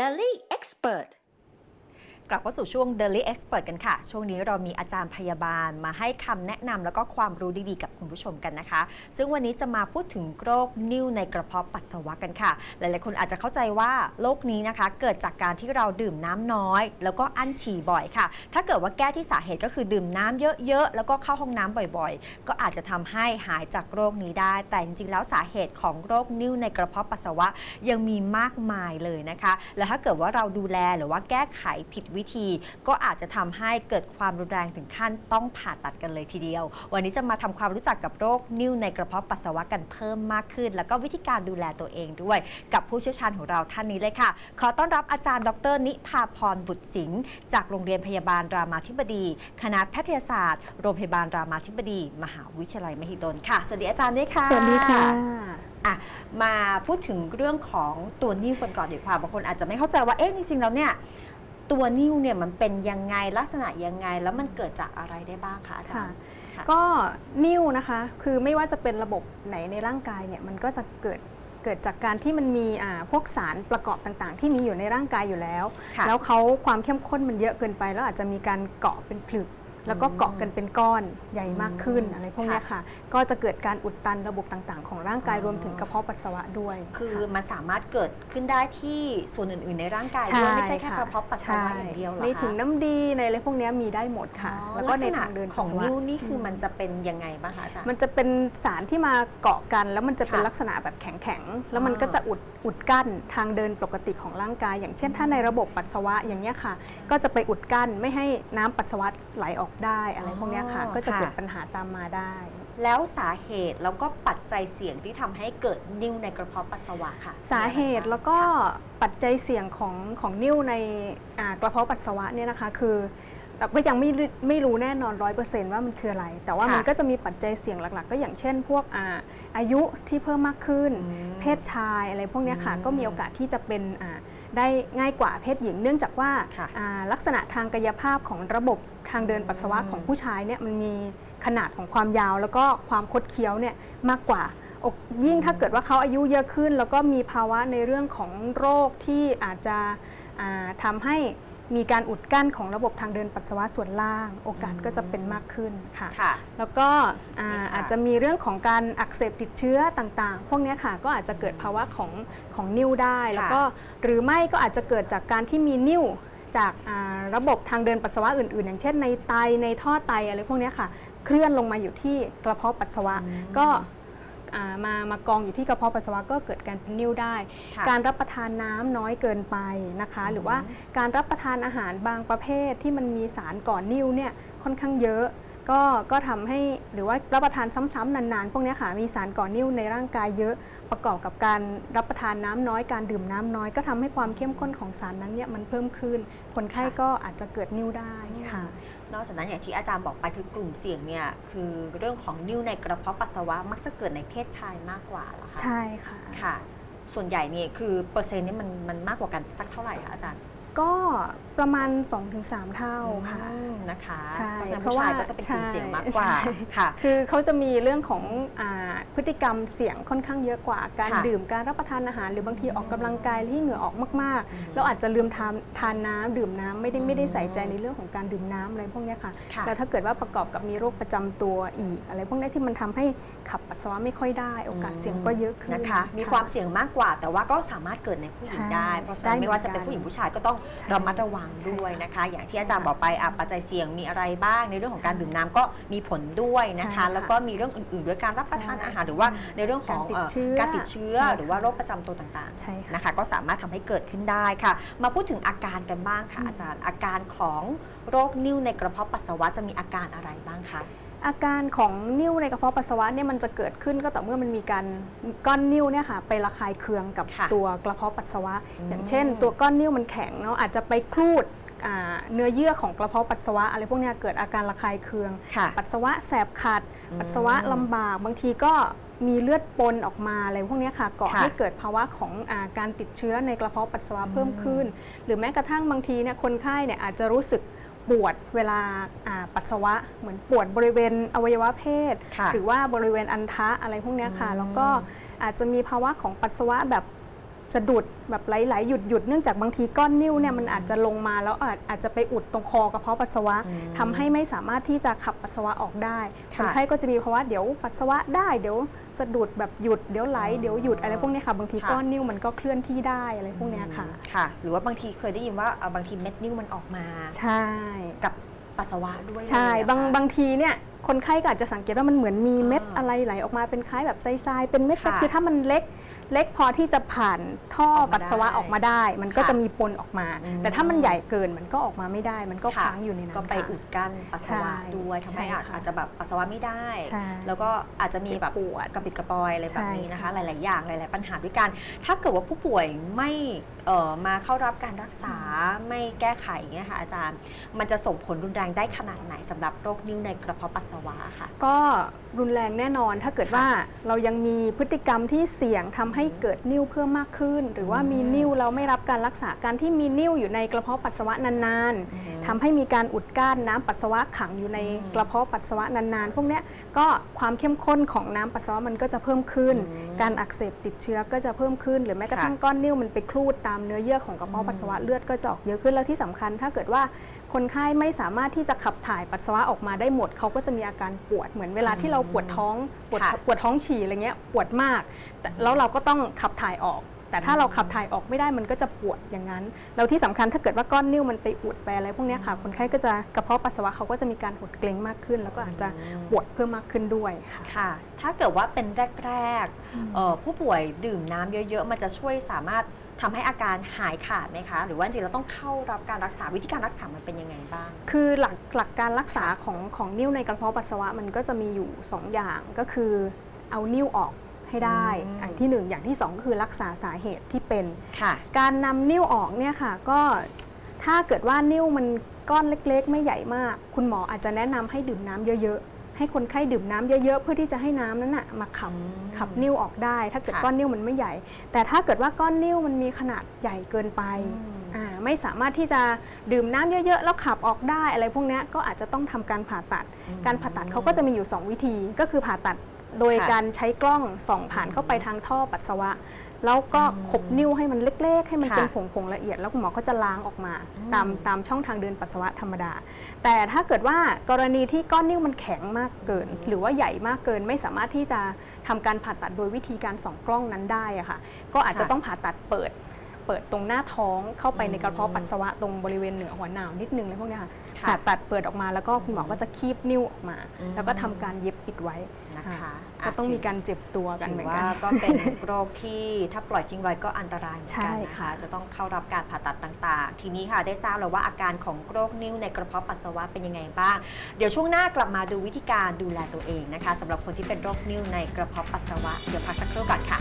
Delhi Expert. กลับเข้าสู่ช่วง Daily Expert กันค่ะ ช่วงนี้เรามีอาจารย์พยาบาลมาให้คำแนะนำแล้วก็ความรู้ดีๆ กับคุณผู้ชมกันนะคะ ซึ่งวันนี้จะมาพูดถึงโรคนิ่วในกระเพาะปัสสาวะกันค่ะ หลายๆ คนอาจจะเข้าใจว่าโรคนี้นะคะ เกิดจากการที่เราดื่มน้ำน้อย แล้วก็อั้นฉี่บ่อยค่ะ ถ้าเกิดว่าแก้ที่สาเหตุก็คือดื่มน้ำเยอะๆ แล้วก็เข้าห้องน้ำบ่อยๆ ก็อาจจะทำให้หายจากโรคนี้ได้ แต่จริงๆ แล้วสาเหตุของโรคนิ่วในกระเพาะปัสสาวะยังมีมากมายเลยนะคะ และถ้าเกิดว่าเราดูแลหรือว่าแก้ไขผิดวิธี ก็อาจจะทำให้เกิดความรุนแรงถึงขั้นต้องผ่าตัดกันเลยทีเดียว วันนี้จะมาทำความรู้จักกับโรคนิ่วในกระเพาะปัสสาวะกันเพิ่มมากขึ้น แล้วก็วิธีการดูแลตัวเองด้วย กับผู้เชี่ยวชาญของเราท่านนี้เลยค่ะ ขอต้อนรับอาจารย์ ดร นิพาพรบุตรสิงห์จากโรงเรียนพยาบาลรามาธิบดี คณะแพทยศาสตร์ โรงพยาบาลรามาธิบดี มหาวิทยาลัยมหิดลค่ะ สวัสดีอาจารย์ด้วยค่ะ สวัสดีค่ะอะ มาพูดถึงเรื่องของตัวนิ่วกันก่อนดีกว่าบางคนอาจจะไม่เข้าใจว่าเอ๊ะจริงๆแล้วเนี่ย ตัวนิ่วเนี่ยมันเป็นยังไงลักษณะยังไง แล้วมันเกิดจากอะไรได้บ้างคะอาจารย์ ค่ะ ก็นิ่วนะคะ คือไม่ว่าจะเป็นระบบไหนในร่างกายเนี่ยมันก็จะเกิดเกิดจากการที่มันมีอ่าพวกสารประกอบต่างๆ ที่มีอยู่ในร่างกายอยู่แล้ว ค่ะ แล้วเขาความเข้มข้นมันเยอะเกินไป แล้วอาจจะมีการเกาะเป็นผลึก แล้วก็เกาะกันเป็นก้อนใหญ่มากขึ้นอืมอะไรพวกเนี้ยค่ะ ก็จะเกิดการอุดตันระบบต่างๆ ของร่างกายอ๋อรวมถึงกระเพาะปัสสาวะด้วย คือค่ะมันสามารถเกิดขึ้นได้ที่ส่วนอื่น ๆ ในร่างกายด้วยไม่ใช่แค่ค่กระเพาะปัสสาวะอย่างเดียวเหรอในคะถุงน้ำดีในอะไรพวกเนี้ยมีได้หมดค่ะอ๋อแล้วก็ในลัษณะทางเดินของปัสสาวะนิ่วนี่คือมันจะเป็นยังไงบ้างคะอาจารย์มันจะเป็นสารที่มาเกาะกัน แล้วมันจะเป็นค่ะลักษณะแบบแข็งๆแล้วมันอ๋อก็จะอุดอุดกั้นทางเดินปกติของร่างกาย อย่างเช่น ถ้าในระบบปัสสาวะอย่างเงี้ยค่ะ ก็จะไปอุดกั้นไม่ให้น้ำปัสสาวะไหลออกได้อะไรพวกเนี้ยค่ะ อ๋อก็จะเกิดค่ะ ปัญหาตามมาได้ แล้วสาเหตุแล้วก็ปัจจัยเสี่ยงที่ทำให้เกิดนิ่วในกระเพาะปัสสาวะค่ะสาเหตุแล้วก็ปัจจัยเสี่ยงของของนิ่วในอ่ากระเพาะปัสสาวะเนี่ยนะคะคือเราก็ยังไม่รู้ไม่รู้แน่นอนร้อยเปอร์เซนต์ว่ามันคืออะไร แต่ว่าค่ะมันก็จะมีปัจจัยเสี่ยงหลัก ๆ ก็อย่างเช่น พวกอาอายุที่เพิ่มมากขึ้น อืม เพศชายอะไรพวกเนี้ยค่ะ อืม ก็มีโอกาสที่จะเป็นอ่า ได้ง่ายกว่าเพศหญิง เนื่องจากว่าค่ะอ่าลักษณะทางกายภาพของระบบทางเดินปัสสาวะอืมของผู้ชายเนี่ยมันมีขนาดของความยาวแล้วก็ความคดเคี้ยวเนี่ยมากกว่าอกยิ่งถ้าเกิดว่าเขาอายุเยอะขึ้น แล้วก็มีภาวะในเรื่องของโรคที่อาจจะอ่าทำให้ มีการอุดกั้นของระบบทางเดินปัสสาวะส่วนล่าง โอกาสก็จะเป็นมากขึ้นค่ะ ค่ะ แล้วก็อ่านี่ค่ะอาจจะมีเรื่องของการอักเสบติดเชื้อต่างๆ พวกเนี้ยค่ะก็อาจจะเกิดภาวะของของนิ่วได้ แล้วก็หรือไม่ก็อาจจะเกิดจากการที่มีนิ่วจากอ่าระบบทางเดินปัสสาวะอื่นๆ อย่างเช่นในไตในท่อไตอะไรพวกเนี้ยค่ะ เคลื่อนลงมาอยู่ที่กระเพาะปัสสาวะอืมก็อ่ามามากองอยู่ที่กระเพาะปัสสาวะก็เกิดการเป็นนิ่วได้ ค่ะการรับประทานน้ำน้อยเกินไปนะคะ หรือว่าการรับประทานอาหารบางประเภทที่มันมีสารก่อนิ่วเนี่ยค่อนข้างเยอะ ก็ก็ทำให้หรือว่ารับประทานซ้ำๆนานๆ พวกเนี้ยค่ะมีสารก่อนิ่วในร่างกายเยอะประกอบกับการรับประทานน้ำน้อยการดื่มน้ำน้อย ก็ทำให้ความเข้มข้นของสารนั้นเนี่ยมันเพิ่มขึ้น คนไข้ก็อาจจะเกิดนิ่วได้ค่ะ นอกจากนั้นอย่างที่อาจารย์บอกไปคือกลุ่มเสี่ยงเนี่ยคือเรื่องของนิ่วในกระเพาะปัสสาวะมักจะเกิดในเพศชายมากกว่าเหรอคะใช่ค่ะค่ะ ส่วนใหญ่เนี่ยคือเปอร์เซ็นต์นี่มันมันมากกว่ากันสักเท่าไหร่คะอาจารย์ ก็ประมาณ 2-3 เท่าค่ะอืมนะคะใช่เพราะฉะนั้นเพราะผู้ชายว่าก็จะเป็นกลุ่มใช่เสี่ยงมากกว่าใช่ ค่ะ คือเขาจะมีเรื่องของอาพฤติกรรมเสี่ยงค่อนข้างเยอะกว่า การค่ะดื่มการรับประทานอาหาร หรือบางทีออกกำลังกายที่เหงื่อออกมากอืมๆเราอาจจะลืมทานทานน้ำดื่มน้ำไม่ได้อืมไม่ได้ใส่ใจในเรื่องของการดื่มน้ำอะไรพวกเนี้ยค่ะค่ะ แล้วถ้าเกิดว่าประกอบกับมีโรคประจำตัวอีก อะไรพวกเนี้ยที่มันทำให้ขับปัสสาวะไม่ค่อยได้ โอกาสเสี่ยงก็เยอะขึ้น นะคะ มีความเสี่ยงมากกว่า แต่ว่าก็สามารถเกิดในผู้หญิงใช่ได้ เพราะฉะนั้นได้ไม่ว่าจะเป็นเหมือนกันผู้หญิงผู้ชายก็ต้องใช่ระมัดระวังด้วยนะคะ อย่างที่อาจารย์บอกไปอะปัจจัยเสี่ยงมีอะไรบ้าง ในเรื่องของการดื่มน้ำก็มีผลด้วยนะคะใช่ค่ะแล้วก็มีเรื่องอื่นๆ ด้วยการรับประทานใช่อาหาร หรือว่าในเรื่องของการติดเชื้อเอ่อการติดเชื้อใช่ค่ะหรือว่าโรคประจำตัวต่างใช่ค่ะๆนะคะ ก็สามารถทำให้เกิดขึ้นได้ค่ะ มาพูดถึงอาการกันบ้างค่ะอืมอาจารย์อาการของโรคนิ่วในกระเพาะปัสสาวะจะมีอาการอะไรบ้างคะ อาการของนิ่วในกระเพาะปัสสาวะเนี่ยมันจะเกิดขึ้นก็ต่อเมื่อมันมีการก้อนนิ่วเนี่ยค่ะไประคายเคืองกับค่ะตัวกระเพาะปัสสาวะ อืม อย่างเช่น ตัวก้อนนิ่วมันแข็งเนาะอาจจะไปคลูดอ่าเนื้อเยื่อของกระเพาะปัสสาวะอะไรพวกเนี้ยเกิดอาการระคายเคือง ค่ะ ปัสสาวะแสบขัด อืมปัสสาวะลำบาก บางทีก็มีเลือดปนออกมาอะไรพวกเนี้ยค่ะก่อค่ะ ให้เกิดภาวะของอาการติดเชื้อในกระเพาะปัสสาวะเพิ่มขึ้น หรือแม้กระทั่งบางทีเนี่ยคนไข้เนี่ยอาจจะรู้สึก ปวดเวลาอ่าปัสสาวะ เหมือนปวดบริเวณอวัยวะเพศค่ะหรือว่าบริเวณอันทะอะไรพวกเนี้ยค่ะอืมแล้วก็อาจจะมีภาวะของปัสสาวะแบบ สะดุดแบบไหลๆหยุดหยุดๆเนื่องจากบางทีก้อนนิ่วเนี่ยมันอาจจะลงมาแล้วอาจอาจจะไปอุดตรงคอกระเพาะปัสสาวะอืมทำให้ไม่สามารถที่จะขับปัสสาวะออกได้คค่ะนไข้ก็จะมีภาวะเดี๋ยวปัสสาวะได้เดี๋ยวสะดุดแบบหยุดเดี๋ยวไหลเดี๋ยวหยุดอะไรพวกเนี้ยค่ะบางทีค่ะก้อนนิ่วมันก็เคลื่อนที่ได้อะไรพวกเนี้ยค่ะค่ะ หรือว่าบางทีเคยได้ยินว่าเอ่อบางทีเม็ดนิ้วมันออกมา ใช่กับปัสสาวะด้วยใช่เลยอะบางค่ะบางทีเนี่ย คนไข้ก็อาจจะสังเกตว่ามันเหมือนมีเม็ดอ่าอะไรไหลออกมาเป็นคล้ายแบบทรายๆเป็นเม็ดเล็กค่ะคือถ้ามันเล็กเล็กพอที่จะผ่านท่อออกมาปัสสาวะได้ออกมาได้ มันก็ค่ะจะมีปนออกมา อืม แต่ถ้ามันใหญ่เกินมันก็ออกมาไม่ได้ มันก็ค่ะค้างอยู่ในนั้นก็ไปค่ะ อุดกั้นปัสสาวะใช่ด้วยทำให้ใช่อาจค่ะอาจจะแบบปัสสาวะไม่ได้ ใช่แล้วก็อาจจะมีแบบเจ็บปวดกระปิดกระปอยอะไรแบบนี้ใช่นะคะค่ะหลาย ๆ อย่างหลาย ๆ ปัญหาด้วยกัน ถ้าเกิดว่าผู้ป่วยไม่เอ่อมาเข้ารับการรักษาไม่แก้ไขเงี้ยค่ะอาจารย์ มันจะส่งผลรุนแรงได้ขนาดไหนสำหรับโรคนิ่วในกระเพาะปัสสาวะค่ะ ก็รุนแรงแน่นอนถ้าเกิดว่าเรายังมีพฤติกรรมที่เสี่ยงทำให้เกิดนิ่วเพิ่มมากขึ้น หรือว่ามีนิ่วเราไม่รับการรักษาการที่มีนิ่วอยู่ในกระเพาะปัสสาวะนานอือฮึๆทำให้มีการอุดกั้นน้ำปัสสาวะขังอยู่ในอืมกระเพาะปัสสาวะนานๆ พวกเนี้ยก็ความเข้มข้นของน้ำปัสสาวะมันก็จะเพิ่มขึ้นอืมการอักเสบติดเชื้อก็จะเพิ่มขึ้น หรือแม้กระทั่งก้อนนิ่วมันไปคลูดตามเนื้อเยื่อของกระเพาะปัสสาวะเลือดก็จะออกเยอะขึ้นแล้วที่สำคัญ ถ้าเกิดว่า คนไข้ไม่สามารถที่จะขับถ่ายปัสสาวะออกมาได้หมด เขาก็จะมีอาการปวดเหมือนเวลาที่เราปวดท้องปวดค่ะ ปวดท้องฉี่อะไรเงี้ยปวดมากแต่แล้วเราก็ต้องขับถ่ายออก แต่ถ้าเราขับถ่ายออกไม่ได้มันก็จะปวดอย่างนั้น แล้วที่สำคัญถ้าเกิดว่าก้อนนิ่วมันไปอุดไปอะไรพวกเนี้ยค่ะ คนไข้ก็จะกระเพาะปัสสาวะเขาก็จะมีการหดเกร็งมากขึ้น แล้วก็อาจจะปวดเพิ่มมากขึ้นด้วยค่ะค่ะถ้าเกิดว่าเป็นแรกๆเอ่อผู้ป่วยดื่มน้ำเยอะๆ มันจะช่วยสามารถทำให้อาการหายขาดไหมคะ หรือว่าจริงๆเราต้องเข้ารับการรักษาวิธีการรักษามันเป็นยังไงบ้าง คือหลักหลักการรักษาของของนิ่วในกระเพาะปัสสาวะมันก็จะมีอยู่ 2 อย่างก็คือเอานิ่วออก ให้ได้อืมอย่างที่ 1 อย่างที่2ก็คือรักษาสาเหตุที่เป็นค่ะการนำนิ่วออกเนี่ยค่ะก็ถ้าเกิดว่านิ่วมันก้อนเล็ก ๆ ไม่ใหญ่มาก คุณหมออาจจะแนะนำให้ดื่มน้ำเยอะๆ ให้คนไข้ดื่มน้ำเยอะๆ เพื่อที่จะให้น้ำนั้นนะมาขับอืมขับนิ่วออกได้ ถ้าเกิดค่ะก้อนนิ่วมันไม่ใหญ่ แต่ถ้าเกิดว่าก้อนนิ่วมันมีขนาดใหญ่เกินไปอืมอ่าไม่สามารถที่จะดื่มน้ำเยอะๆ แล้วขับออกได้อะไรพวกเนี้ยก็อาจจะต้องทำการผ่าตัด การผ่าตัดเขาก็จะมีอยู่ 2 วิธี ก็คือผ่าตัด โดยค่ะการใช้กล้องส่องผ่านเข้าไปทางท่อปัสสาวะ แล้วก็อืมขบนิ้วให้มันเล็ก ๆ ให้มันค่ะเป็นผงๆละเอียด แล้วคุณหมอก็จะล้างออกมาอืมตามตามช่องทางเดินปัสสาวะธรรมดา แต่ถ้าเกิดว่ากรณีที่ก้อนนิ้วมันแข็งมากเกิน หรือว่าใหญ่มากเกินไม่สามารถที่จะทำการผ่าตัดโดยวิธีการส่องกล้องนั้นได้อะค่ะ ก็อาจจะค่ะต้องผ่าตัดเปิด เปิดตรงหน้าท้องเข้าไปในกระเพาะอืมปัสสาวะตรงบริเวณเหนือหัวหนาวนิดนึงอะไรพวกเนี้ยค่ะค่ะผ่าตัดเปิดออกมาแล้วก็คุณหมอก็จะคีบนิ้วออกมาอืมแล้วก็ทำการเย็บปิดไว้นะคะก็ต้องะมีการเจ็บตัวกันถืเหอมือนว่ากันก็เป็นโรคที่ถ้าปล่อยทิ้งไว้ก็อันตรายเหมือนใช่กันนะคะค่ะจะต้องเข้ารับการผ่าตัดต่าง ๆ ทีนี้ค่ะได้ทราบแล้วว่าอาการของโรคนิ่วในกระเพาะปัสสาวะเป็นยังไงบ้าง เดี๋ยวช่วงหน้ากลับมาดูวิธีการดูแลตัวเองนะคะสำหรับคนที่เป็นโรคนิ่วในกระเพาะปัสสาวะเดี๋ยวพักสักครู่ก่อนค่ะ